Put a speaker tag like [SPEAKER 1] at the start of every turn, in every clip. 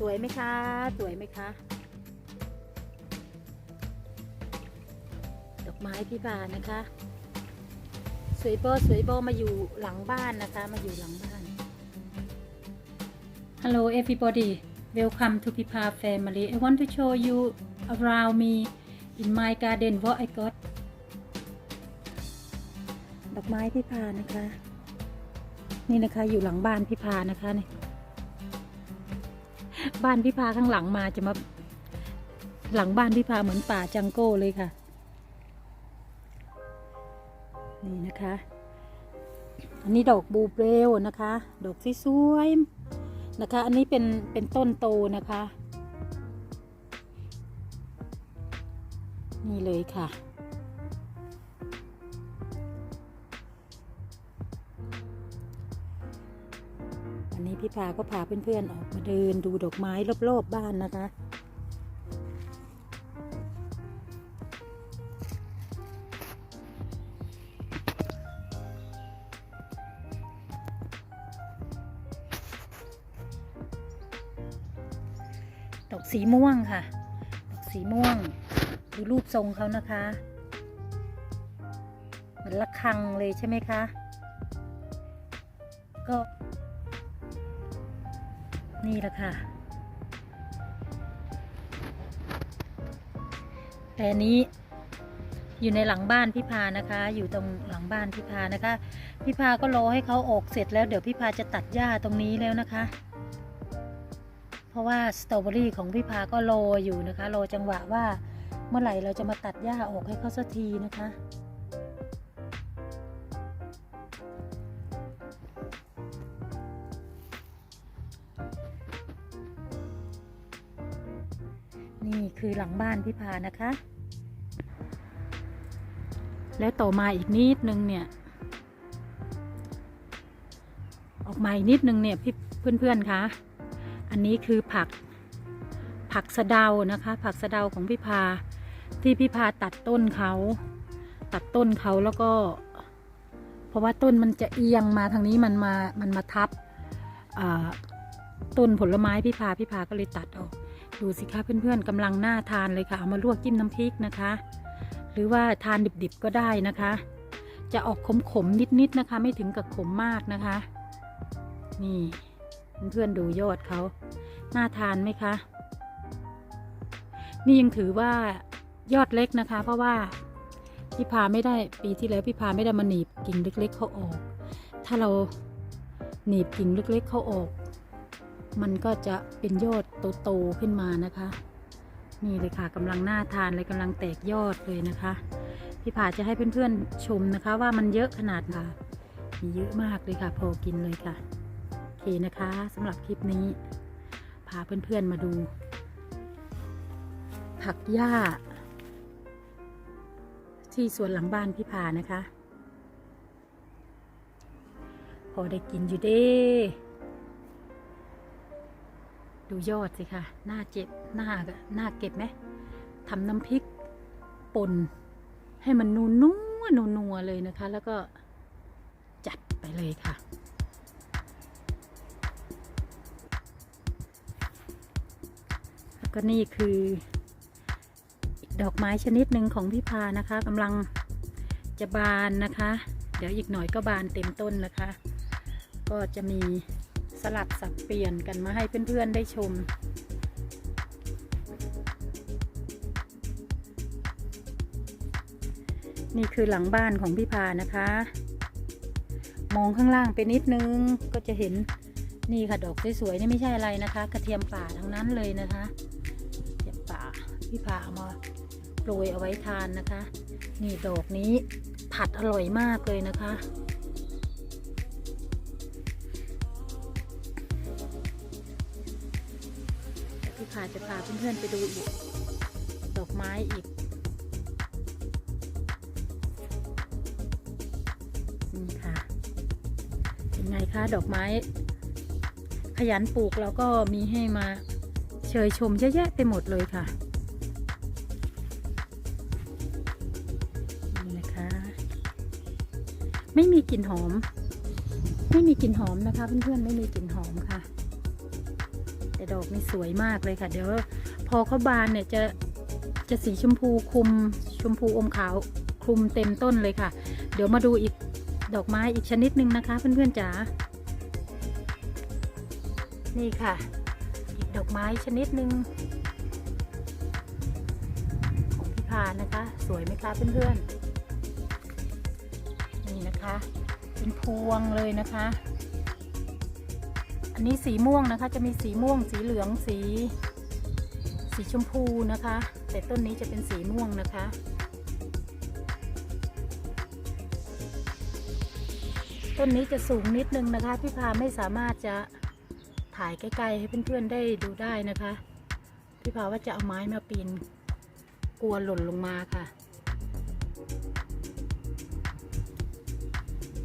[SPEAKER 1] สวยไหมคะ สวยไหมคะ ดอกไม้พี่บานนะคะ สวยโบสวยโบมาอยู่หลังบ้านนะคะ มาอยู่หลังบ้าน Hello everybody welcome to Pipa family I want to show you around me in my garden what I got ดอกไม้พี่พานะคะ นี่นะคะอยู่หลังบ้านพี่พานะคะเนี่ย บ้านพี่พาข้างหลังมาจะมา หลังบ้านพี่พาเหมือนป่าจังโก้เลยค่ะ นี่นะคะ อันนี้ดอกบูเบลนะคะ ดอกสวยๆนะคะ อันนี้เป็นเป็นต้นโตนะคะ นี่เลยค่ะ วันนี้พี่พาก็พาเพื่อนๆออกมาเดินดูดอกไม้รอบๆบ้านนะคะดอกสีม่วงค่ะ ดอกสีม่วง ดูรูปทรงเขานะคะเหมือนละคังเลยใช่ไหมคะ ก็ นี่แหละค่ะแต่นนี้อยู่ในหลังบ้านพี่พานะคะ อยู่ตรงหลังบ้านพี่พานะคะ พี่พาก็รอให้เขาออกเสร็จแล้วเดี๋ยวพี่พาจะตัดหญ้าตรงนี้แล้วนะคะ เพราะว่าสตรอเบอรี่ของพี่พาก็รออยู่นะคะรอจังหวะว่าเมื่อไหร่เราจะมาตัดหญ้าออกให้เขาสักทีนะคะ นี่คือหลังบ้านพี่พานะคะ แล้วต่อมาอีกนิดนึงเนี่ย ออกมาอีกนิดนึงเนี่ยพี่เพื่อนๆคะ อันนี้คือผักผักสะเดานะคะ ผักสะเดาของพี่พาที่พี่พาตัดต้นเขา ตัดต้นเขาแล้วก็ เพราะว่าต้นมันจะเอียงมาทางนี้มันมามันมาทับต้นผลไม้พี่พาพี่พาก็เลยตัดออก ดูสิคะเพื่อนๆกำลังน่าทานเลยค่ะ เอามาลวกจิ้มน้ำพริกนะคะ หรือว่าทานดิบๆก็ได้นะคะ จะออกขมๆนิดๆนะคะ ไม่ถึงกับขมมากนะคะ นี่เพื่อนๆดูยอดเขาน่าทานไหมคะ นี่ยังถือว่ายอดเล็กนะคะ เพราะว่าพี่พาไม่ได้ปีที่แล้วพี่พาไม่ได้มาหนีบกิ่งเล็ก ๆเขาออก ถ้าเราหนีบกิ่งเล็ก ๆเขาออก มันก็จะเป็นยอดโตๆขึ้นมานะคะ นี่เลยค่ะกำลังน่าทานเลยกำลังแตกยอดเลยนะคะ พี่ผาจะให้เพื่อนๆชมนะคะว่ามันเยอะขนาดค่ะ มีเยอะมากเลยค่ะ พอกินเลยค่ะโอเคนะคะสำหรับคลิปนี้ พาเพื่อนๆมาดู ผักหญ้า ที่สวนหลังบ้านพี่ผานะคะ พอได้กินอยู่เด้ ดูยอดสิคะหน้าเจ็บหน้าก็หน้าเก็บไหมทำน้ำพริกป่นให้มันนูนัวนัวนัวเลยนะคะ แล้วก็จัดไปเลยค่ะ แล้วก็นี่คือ ดอกไม้ชนิดหนึ่งของพี่พานะคะกำลังจะบานนะคะ เดี๋ยวอีกหน่อยก็บานเต็มต้นนะคะ ก็จะมี สลับสับเปลี่ยนกันมาให้เพื่อนๆได้ชม นี่คือหลังบ้านของพี่พานะคะ มองข้างล่างไปนิดนึงก็จะเห็นนี่ค่ะดอกสวยๆนี่ไม่ใช่อะไรนะคะ กระเทียมป่าทั้งนั้นเลยนะคะกระเทียมป่าพี่พาเอามาโปรยเอาไว้ทานนะคะ นี่ดอกนี้ผัดอร่อยมากเลยนะคะ พี่พาจะพาเพื่อนๆไปดูอีก ดอกไม้อีกนี่ค่ะ เป็นไงคะดอกไม้ ขยันปลูกแล้วก็มีให้มาเชยชมเยอะแยะไปหมดเลยค่ะนี่นะคะ ไม่มีกลิ่นหอม ไม่มีกลิ่นหอมนะคะ เพื่อนๆไม่มีกลิ่นหอม ดอกนี่สวยมากเลยค่ะ เดี๋ยวพอเขาบานเนี่ยจะจะสีชมพูคลุมชมพูอมขาวคลุมเต็มต้นเลยค่ะ เดี๋ยวมาดูอีกดอกไม้อีกชนิดหนึ่งนะคะ เพื่อนๆจ๋า นี่ค่ะ อีกดอกไม้ชนิดหนึ่งของพี่พานะคะ สวยไหมคะเพื่อนๆ นี่นะคะ เป็นพวงเลยนะคะ อันนี้สีม่วงนะคะ จะมีสีม่วง สีเหลือง สี สีชมพูนะคะ แต่ต้นนี้จะเป็นสีม่วงนะคะ ต้นนี้จะสูงนิดนึงนะคะ พี่พาไม่สามารถจะถ่ายใกล้ๆให้เพื่อนๆได้ดูได้นะคะ พี่พาว่าจะเอาไม้มาปีน กลัวหล่นลงมาค่ะ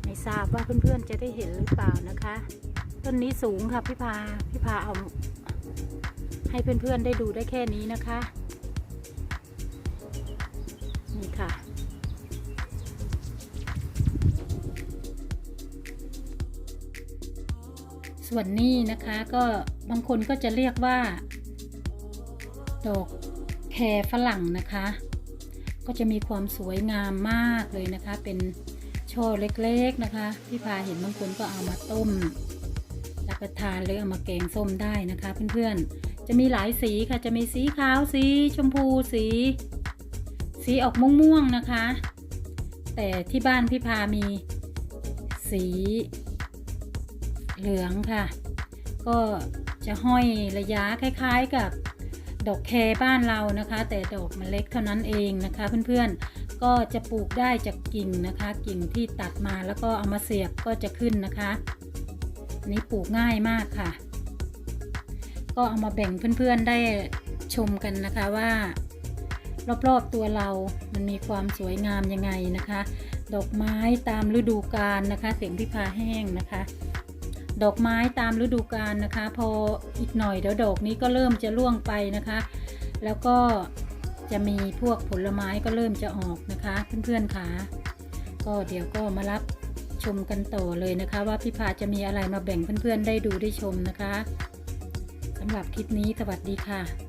[SPEAKER 1] ไม่ทราบว่าเพื่อนๆจะได้เห็นหรือเปล่านะคะ ต้นนี้สูงค่ะพี่พาพี่พาเอาให้เพื่อนๆได้ดูได้แค่นี้นะคะ นี่ค่ะส่วนนี้นะคะก็บางคนก็จะเรียกว่า ดอกแครฝรั่งนะคะ ก็จะมีความสวยงามมากเลยนะคะ เป็นช่อเล็กๆนะคะพี่พาเห็นบางคนก็เอามาต้ม รับประทานหรือเอามาแกงส้มได้นะคะเพื่อนๆ จะมีหลายสีค่ะจะมีสีขาวสีชมพูสี สีออกม่วงๆนะคะ แต่ที่บ้านพี่พามี สีเหลืองค่ะ ก็จะห้อยระยะคล้ายๆกับดอกแคบ้านเรานะคะ แต่ดอกมันเล็กเท่านั้นเองนะคะ เพื่อนๆก็จะปลูกได้จากกิ่งนะคะ กิ่งที่ตัดมาแล้วก็เอามาเสียบก็จะขึ้นนะคะ นี้ปลูกง่ายมากค่ะ ก็เอามาแบ่งเพื่อนๆได้ชมกันนะคะว่า รอบๆตัวเรามันมีความสวยงามยังไงนะคะ ดอกไม้ตามฤดูกาลนะคะ เสียงพิพาแห้งนะคะ ดอกไม้ตามฤดูกาลนะคะ พออีกหน่อยเดี๋ยวดอกนี้ก็เริ่มจะร่วงไปนะคะ แล้วก็จะมีพวกผลไม้ก็เริ่มจะออกนะคะ เพื่อนๆค่ะก็เดี๋ยวก็มารับ ชมกันต่อเลยนะคะ ว่าพี่พาจะมีอะไรมาแบ่งเพื่อนๆได้ดูได้ชมนะคะสำหรับคลิปนี้สวัสดีค่ะ